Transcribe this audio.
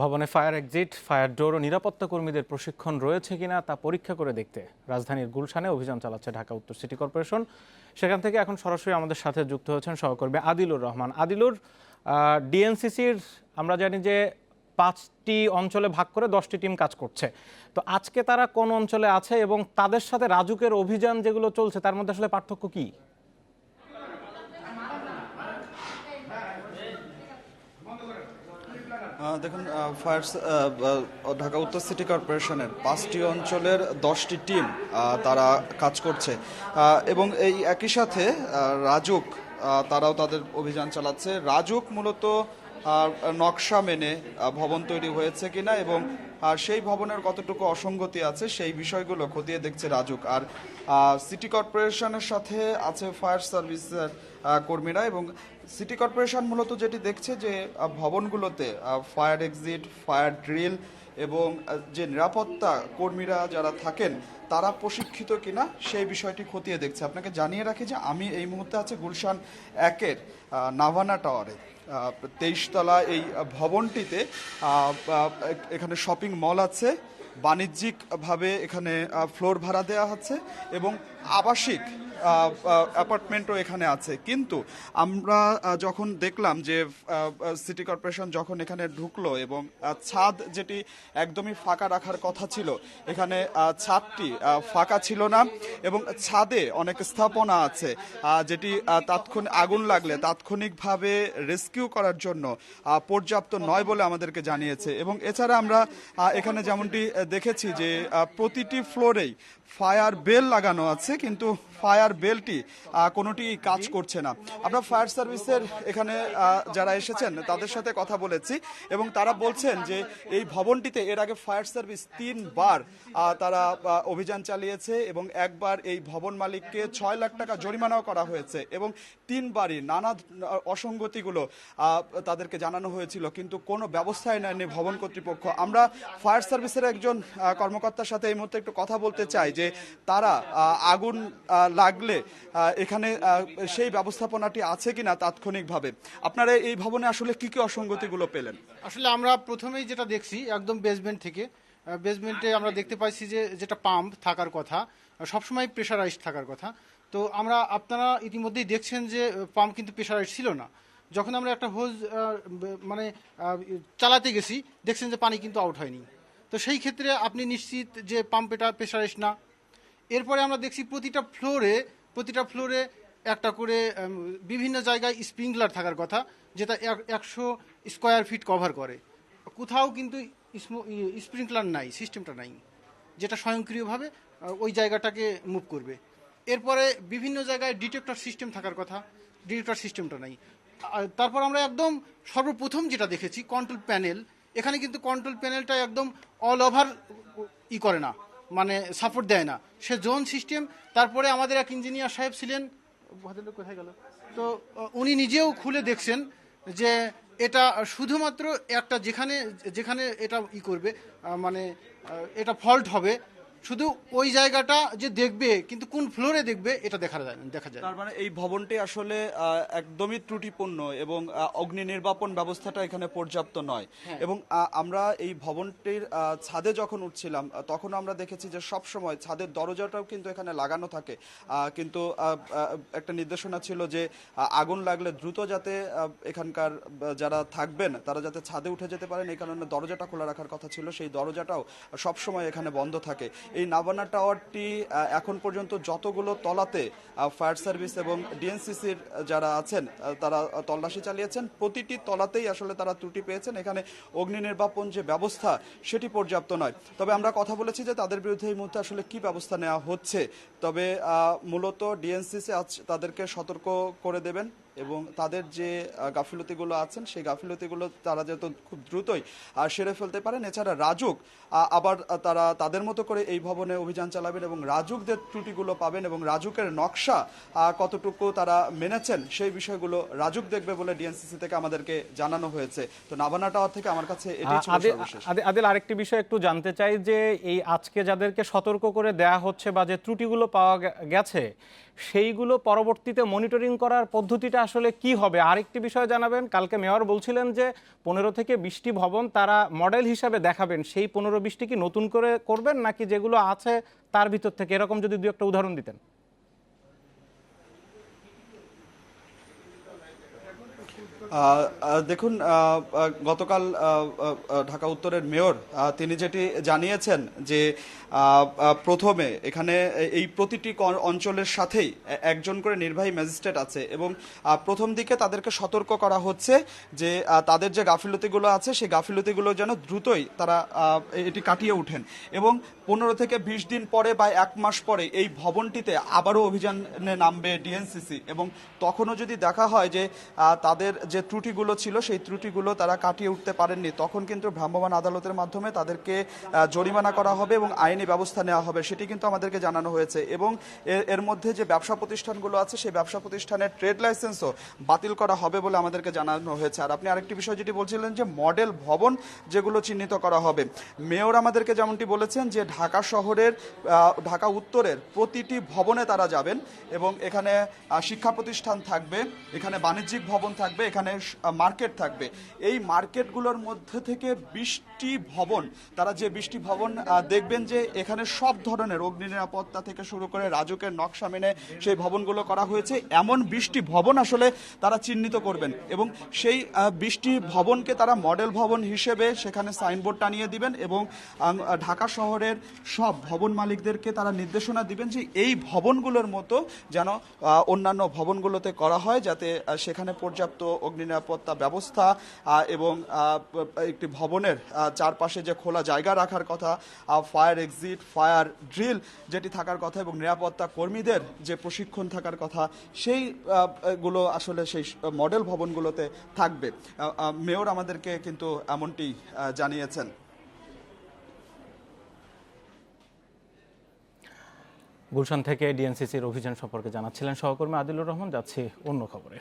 ভবনে fire exit, fire door ও নিরাপত্তা কর্মীদের প্রশিক্ষণ রয়েছে কিনা তা পরীক্ষা করে দেখতে রাজধানীর গুলশানে অভিযান চালাচ্ছে ঢাকা উত্তর সিটি কর্পোরেশন। সেখান থেকে এখন সরাসরি আমাদের সাথে যুক্ত হয়েছেন সহকর্মী আদিলুর রহমান। আদিলুর ডিএনসিসির আমরা জানি যে পাঁচটি অঞ্চলে ভাগ করে দশটি টিম কাজ করছে। তো আজকে তারা কোন অঞ্চলে আছে এবং তাদের সাথে রাজুকের অভিযান যেগুলো চলছে, তার মধ্যে আসলে পার্থক্য কী? দেখুন ফায়ার ঢাকা উত্তর সিটি কর্পোরেশনের পাঁচটি অঞ্চলের দশটি টিম তারা কাজ করছে। এবং এই একই সাথে রাজুক তারাও তাদের অভিযান চালাচ্ছে। রাজুক মূলত নকশা মেনে ভবন তৈরি হয়েছে কিনা এবং সেই ভবনের কতটুকু অসঙ্গতি আছে সেই বিষয়গুলো খতিয়ে দেখছে রাজুক। আর সিটি কর্পোরেশনের সাথে আছে ফায়ার সার্ভিসের কর্মীরা এবং সিটি কর্পোরেশন মূলত যেটি দেখছে যে ভবনগুলোতে ফায়ার এক্সিট, ফায়ার ড্রিল এবং যে নিরাপত্তা কর্মীরা যারা থাকেন, তারা প্রশিক্ষিত কিনা সেই বিষয়টি খতিয়ে দেখছে। আপনাকে জানিয়ে রাখি যে আমি এই মুহূর্তে আছে গুলশান একের নাভানা টাওয়ারে। তেইশতলা এই ভবনটিতে এখানে শপিং মল আছে, বাণিজ্যিকভাবে এখানে ফ্লোর ভাড়া দেওয়া হচ্ছে এবং আবাসিক অ্যাপার্টমেন্টও এখানে আছে। কিন্তু আমরা যখন দেখলাম যে সিটি কর্পোরেশন যখন এখানে ঢুকলো এবং ছাদ যেটি একদমই ফাঁকা রাখার কথা ছিল, এখানে ছাদটি ফাঁকা ছিল না এবং ছাদে অনেক স্থাপনা আছে যেটি তাৎক্ষণিক আগুন লাগলে তাৎক্ষণিকভাবে রেস্কিউ করার জন্য পর্যাপ্ত নয় বলে আমাদেরকে জানিয়েছে। এবং এছাড়া আমরা এখানে যেমনটি দেখেছি যে প্রতিটি ফ্লোরেই ফায়ার বেল লাগানো আছে, কিন্তু ফায়ার বেলটি কোনোটি কাজ করছে না। আমরা ফায়ার সার্ভিসের এখানে যারা এসেছেন, তাদের সাথে কথা বলেছি এবং তারা বলছেন যে এই ভবনটিতে এর আগে ফায়ার সার্ভিস তিনবার তারা অভিযান চালিয়েছে এবং একবার এই ভবন মালিককে ছয় লাখ টাকা জরিমানাও করা হয়েছে এবং তিনবারই নানা অসঙ্গতিগুলো তাদেরকে জানানো হয়েছিল, কিন্তু কোনো ব্যবস্থাই নেয়নি ভবন কর্তৃপক্ষ। আমরা ফায়ার সার্ভিসের একজন কর্মকর্তার সাথে এই মুহূর্তে একটু কথা বলতে চাই। যে তারা আগুন লাগলে এখানে সেই ব্যবস্থাপনাটি আছে কিনা তাৎক্ষণিকভাবে? আপনারা এই ভবনে আসলে কি কি অসঙ্গতিগুলো পেলেন? আসলে আমরা প্রথমেই যেটা দেখছি, একদম বেসমেন্ট থেকে বেসমেন্টে আমরা দেখতে পাইছি যে, যেটা পাম্প থাকার কথা সবসময় প্রেশারাইজ থাকার কথা। তো আমরা, আপনারা ইতিমধ্যেই দেখছেন যে পাম্প কিন্তু প্রেশারাইজ ছিল না। যখন আমরা একটা হোজ মানে চালাতে গেছি, দেখছেন যে পানি কিন্তু আউট হয়নি। তো সেই ক্ষেত্রে আপনি নিশ্চিত যে পাম্প এটা প্রেশারাইজ না। এরপরে আমরা দেখছি প্রতিটা ফ্লোরে প্রতিটা ফ্লোরে একটা করে বিভিন্ন জায়গায় স্প্রিংকলার থাকার কথা, যেটা এক- একশো স্কোয়ার ফিট কভার করে। কোথাও কিন্তু স্প্রিংকলার নাই সিস্টেমটা নাই, যেটা স্বয়ংক্রিয়ভাবে ওই জায়গাটাকে মুভ করবে। এরপরে বিভিন্ন জায়গায় ডিটেক্টর সিস্টেম থাকার কথা ডিটেক্টর সিস্টেমটা নাই। তারপর আমরা একদম সর্বপ্রথম যেটা দেখেছি কন্ট্রোল প্যানেল এখানে কিন্তু কন্ট্রোল প্যানেলটা একদম অল ওভার ই করে না। মানে সাপোর্ট দেয় না। সে জোন সিস্টেম তারপরে আমাদের এক ইঞ্জিনিয়ার সাহেব ছিলেন ভদ্রলোক কোথায় গেল? তো উনি নিজেও খুলে দেখছেন যে এটা শুধুমাত্র একটা যেখানে যেখানে এটা ই করবে মানে এটা ফল্ট হবে শুধু ওই জায়গাটা যে দেখবে কিন্তু কোন ফ্লোরে দেখবে এটা দেখা যায় না দেখা যায়। তার মানে এই ভবনটি আসলে একদমই ত্রুটিপূর্ণ এবং অগ্নি নির্বাপন ব্যবস্থাটা এখানে পর্যাপ্ত নয়। এবং আমরা এই ভবনটির ছাদে যখন উঠছিলাম তখন আমরা দেখেছি যে সব সময় ছাদের দরজাটাও কিন্তু এখানে লাগানো থাকে। কিন্তু একটা নির্দেশনা ছিল যে আগুন লাগলে দ্রুত যাতে এখানকার যারা থাকবেন তারা যাতে ছাদে উঠে যেতে পারেন। এই কারণে দরজাটা খোলা রাখার কথা ছিল। সেই দরজাটাও সব সময় এখানে বন্ধ থাকে। এই নাবানা টাওয়ারটি এখন পর্যন্ত যতগুলো তলাতে ফায়ার সার্ভিস এবং ডিএনসিসির যারা আছেন তারা তল্লাশি চালিয়েছেন। প্রতিটি তলাতেই আসলে তারা ত্রুটি পেয়েছেন। এখানে অগ্নি নির্বাপন যে ব্যবস্থা, সেটি পর্যাপ্ত নয়। তবে আমরা কথা বলেছি যে তাদের বিরুদ্ধে এই মুহূর্তে আসলে কি ব্যবস্থা নেওয়া হচ্ছে। তবে মূলত ডিএনসিসি আজ তাদেরকে সতর্ক করে দেবেন। এবং তাদের যে গাফিলতিগুলো আছেন সেই গাফিলতিগুলো তারা যেহেতু খুব দ্রুতই সেরে ফেলতে পারেন। এছাড়া রাজুক আবার তারা তাদের মতো করে এই ভবনে অভিযান চালাবেন এবং রাজুকদের ত্রুটিগুলো পাবেন এবং রাজুকের নকশা কতটুকু তারা মেনেছেন সেই বিষয়গুলো রাজুক দেখবে বলে ডিএনসিসি থেকে আমাদেরকে জানানো হয়েছে। তো নাভানা টাওয়ার থেকে আমার কাছে আদিল আরেকটি বিষয় একটু জানতে চাই যে এই আজকে যাদেরকে সতর্ক করে দেয়া হচ্ছে বা যে ত্রুটিগুলো পাওয়া গেছে সেইগুলো পরবর্তীতে মনিটরিং করার পদ্ধতিটা আসলে কি হবে? আরেকটি বিষয় জানাবেন, কালকে মেয়র বলছিলেন যে পনেরো থেকে বিশটি ভবন তারা মডেল হিসাবে দেখাবেন। সেই পনেরো বিশটি কি নতুন করে করবেন নাকি যেগুলো আছে তার ভিতর থেকে? এরকম যদি দু একটা উদাহরণ দিতেন। দেখুন গতকাল ঢাকা উত্তরের মেয়র তিনি যেটি জানিয়েছেন যে প্রথমে এখানে এই প্রতিটি অঞ্চলের সাথেই একজন করে নির্বাহী ম্যাজিস্ট্রেট আছে এবং প্রথম দিকে তাদেরকে সতর্ক করা হচ্ছে যে তাদের যে গাফিলতিগুলো আছে, সেই গাফিলতিগুলো যেন দ্রুতই তারা এটি কাটিয়ে উঠেন এবং পনেরো থেকে বিশ দিন পরে বা এক মাস পরে এই ভবনটিতে আবারও অভিযানে নামবে ডিএনসিসি এবং তখনও যদি দেখা হয় যে তাদের যে ত্রুটিগুলো ছিল, সেই ত্রুটিগুলো তারা কাটিয়ে উঠতে পারেননি। তখন কিন্তু ভ্রাম্যমাণ আদালতের মাধ্যমে তাদেরকে জরিমানা করা হবে এবং আইনি ব্যবস্থা নেওয়া হবে, সেটি কিন্তু আমাদেরকে জানানো হয়েছে। এবং এর মধ্যে যে ব্যবসা প্রতিষ্ঠানগুলো আছে, সেই ব্যবসা প্রতিষ্ঠানের ট্রেড লাইসেন্সও বাতিল করা হবে বলে আমাদেরকে জানানো হয়েছে। আর আপনি আরেকটি বিষয় যেটি বলছিলেন যে মডেল ভবন যেগুলো চিহ্নিত করা হবে, মেয়র আমাদেরকে যেমনটি বলেছেন যে ঢাকা শহরের ঢাকা উত্তরের প্রতিটি ভবনে তারা যাবেন এবং এখানে শিক্ষা প্রতিষ্ঠান থাকবে, এখানে বাণিজ্যিক ভবন থাকবে, এখানে মার্কেট থাকবে। এই মার্কেটগুলোর মধ্যে থেকে বৃষ্টি ভবন, তারা যে বৃষ্টি ভবন দেখবেন যে এখানে সব ধরনের অগ্নি নিরাপত্তা থেকে শুরু করে রাজুকের নকশা মেনে সেই ভবনগুলো করা হয়েছে। এমন বৃষ্টি ভবন আসলে তারা চিহ্নিত করবেন এবং সেই বৃষ্টি ভবনকে তারা মডেল ভবন হিসেবে সেখানে সাইনবোর্ড টানিয়ে দিবেন এবং ঢাকা শহরের সব ভবন মালিকদেরকে তারা নির্দেশনা দিবেন যে এই ভবনগুলোর মতো যেন অন্যান্য ভবনগুলোতে করা হয় যাতে সেখানে পর্যাপ্ত অগ্নি নিরাপত্তা ব্যবস্থা এবং একটি ভবনের চারপাশে যে খোলা জায়গা রাখার কথা ফায়ার এক্সিট, ফায়ার ড্রিল যেটি থাকার কথা এবং নিরাপত্তা কর্মীদের যে প্রশিক্ষণ থাকার কথা, সেই গুলো আসলে সেই মডেল ভবনগুলোতে থাকবে। মেয়র আমাদেরকে কিন্তু এমনটি জানিয়েছেন। গুলশান থেকে ডিএনসিসির অভিযান সম্পর্কে জানাচ্ছিলেন সহকর্মী আদিলুর রহমান, যাচ্ছি অন্য খবরে।